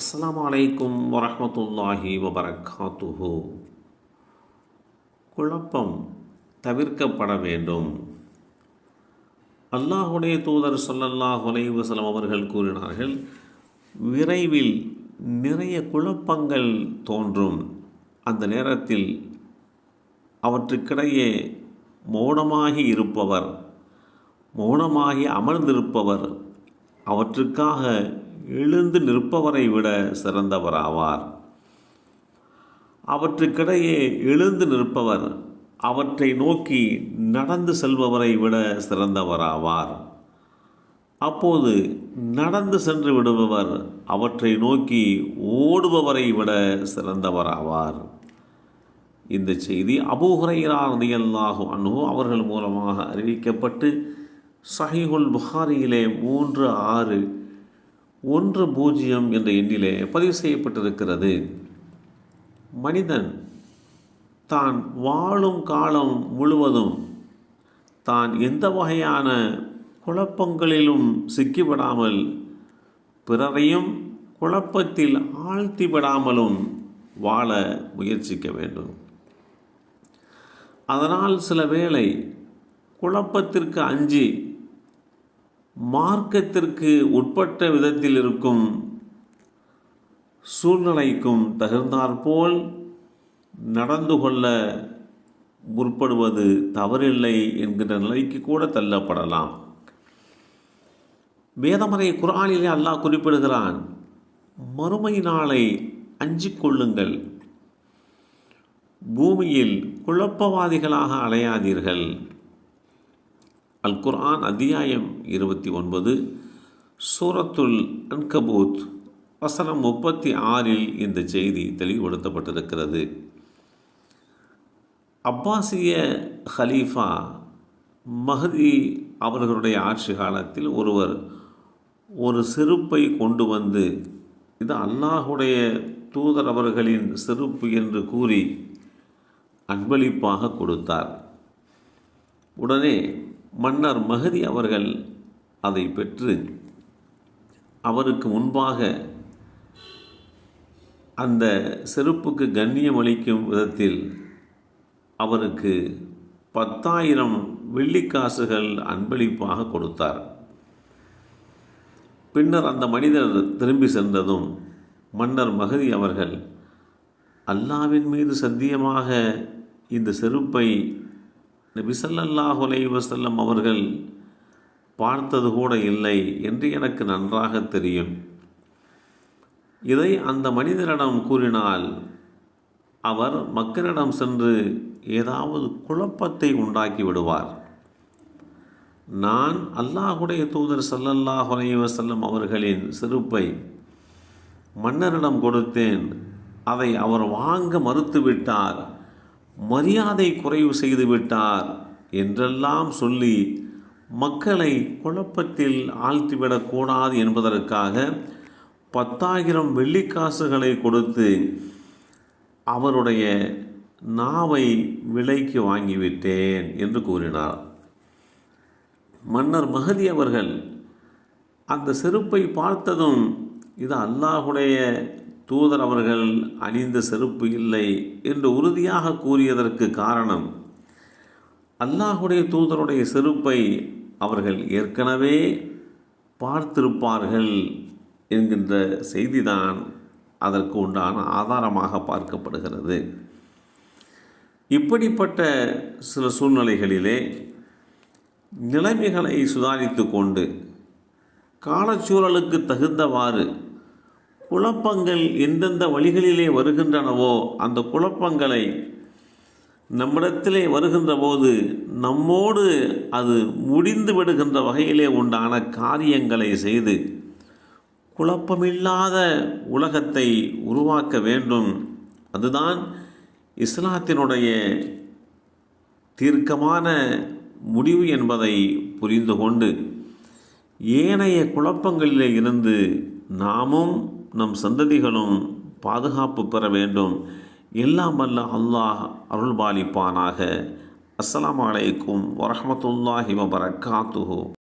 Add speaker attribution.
Speaker 1: அஸ்லாம் வலைக்கும் வரமத்துல்லாஹி வபரகாத்துஹு. குழப்பம் தவிர்க்கப்பட வேண்டும். அல்லாஹுடைய தூதர் சொல்லல்லாஹ் வலைவசலம் அவர்கள் கூறினார்கள் விரைவில் நிறைய குழப்பங்கள் தோன்றும். அந்த நேரத்தில் அவற்றுக்கிடையே மௌனமாகி இருப்பவர் மௌனமாகி அமர்ந்திருப்பவர் அவற்றுக்காக எழுந்து நிற்பவரை விட சிறந்தவராவார் அவற்றுக்கிடையே எழுந்து நிற்பவர் அவற்றை நோக்கி நடந்து செல்பவரை விட சிறந்தவராவார் அப்போது நடந்து சென்று விடுபவர் அவற்றை நோக்கி ஓடுபவரை விட சிறந்தவராவார் இந்த செய்தி அபூஹுரையிலார் ரதியல்லாஹு அன்ஹு அவர்கள் மூலமாக அறிவிக்கப்பட்டு சஹிஹுல் புகாரியிலே மூன்று ஆறு ஒன்று பூஜ்ஜியம் என்ற எண்ணிலே பதிவு செய்யப்பட்டிருக்கிறது. மனிதன் தான் வாழும் காலம் முழுவதும் தான் எந்த வகையான குழப்பங்களிலும் சிக்கிவிடாமல் பிறரையும் குழப்பத்தில் ஆழ்த்திவிடாமலும் வாழ முயற்சிக்க வேண்டும். அதனால் சில வேளை குழப்பத்திற்கு அஞ்சி மார்க்கத்திற்கு உட்பட்ட விதத்தில் இருக்கும் சூழ்நிலைக்கும் தகுந்தாற்போல் நடந்து கொள்ள முற்படுவது தவறில்லை என்கிற நிலைக்கு கூட தள்ளப்படலாம். வேதமறை குரானிலே அல்லாஹ் குறிப்பிடுகிறான் மறுமை நாளை அஞ்சிக் கொள்ளுங்கள். பூமியில் குழப்பவாதிகளாக அலையாதீர்கள். அல் குர்ஆன் அத்தியாயம் இருபத்தி ஒன்பது சூரத்துல் அன்கபூத் வசனம் முப்பத்தி ஆறில் இந்த செய்தி தெளிவுபடுத்தப்பட்டிருக்கிறது. அப்பாசிய ஹலீஃபா மஹதி அவர்களுடைய ஆட்சி காலத்தில் ஒருவர் ஒரு செருப்பை கொண்டு வந்து இது அல்லாஹுடைய தூதர் அவர்களின் செருப்பு என்று கூறி அன்பளிப்பாக கொடுத்தார். உடனே மன்னர் மகதி அவர்கள் அதை பெற்று அவருக்கு முன்பாக அந்த செருப்புக்கு கண்ணியம் அளிக்கும் விதத்தில் அவருக்கு பத்தாயிரம் வெள்ளிக்காசுகள் அன்பளிப்பாக கொடுத்தார். பின்னர் அந்த மனிதர் திரும்பி சென்றதும் மன்னர் மகதி அவர்கள் அல்லாவின் மீது சத்தியமாக இந்த செருப்பை நபிசல்லாஹ் வசல்லம் அவர்கள் பார்த்தது கூட இல்லை என்று எனக்கு நன்றாக தெரியும். இதை அந்த மனிதரிடம் கூறினால் அவர் மக்களிடம் சென்று ஏதாவது குழப்பத்தை உண்டாக்கி விடுவார். நான் அல்லாஹுடைய தூதர் சல்லல்லாஹ் வசல்லம் அவர்களின் செருப்பை மன்னரிடம் கொடுத்தேன். அதை அவர் வாங்க மறுத்துவிட்டார். மரியாதை குறைவு செய்துவிட்டார் என்றெல்லாம் சொல்லி மக்களை குழப்பத்தில் ஆழ்த்திவிடக்கூடாது என்பதற்காக பத்தாயிரம் வெள்ளிக்காசுகளை கொடுத்து அவருடைய நாவை விலைக்கு வாங்கிவிட்டேன் என்று கூறினார். மன்னர் மகதி அவர்கள் அந்த செருப்பை பார்த்ததும் இது அல்லாஹுடைய தூதர் அவர்கள் அணிந்த செருப்பு இல்லை என்று உறுதியாக கூறியதற்கு காரணம் அல்லாஹுடைய தூதருடைய செருப்பை அவர்கள் ஏற்கனவே பார்த்திருப்பார்கள் என்கின்ற செய்திதான் அதற்கு உண்டான ஆதாரமாக பார்க்கப்படுகிறது. இப்படிப்பட்ட சில சூழ்நிலைகளிலே நிலைமைகளை சுதாரித்து கொண்டு காலச்சூழலுக்கு தகுந்தவாறு குழப்பங்கள் எந்தெந்த வழிகளிலே வருகின்றனவோ அந்த குழப்பங்களை நம்மிடத்திலே வருகின்ற போது நம்மோடு அது முடிந்து விடுகின்ற வகையிலே உண்டான காரியங்களை செய்து குழப்பமில்லாத உலகத்தை உருவாக்க வேண்டும். அதுதான் இஸ்லாத்தினுடைய தீர்க்கமான முடிவு என்பதை புரிந்து கொண்டு ஏனைய குழப்பங்களிலே இருந்து நாமும் நம் சந்ததிகளும் பாதுகாப்பு பெற வேண்டும். எல்லாம் வல்ல அல்லாஹ் அருள்பாலிப்பானாக. அஸ்லாம் அலைக்கும் வரமத்துல்லாஹி வபரகாத்துஹு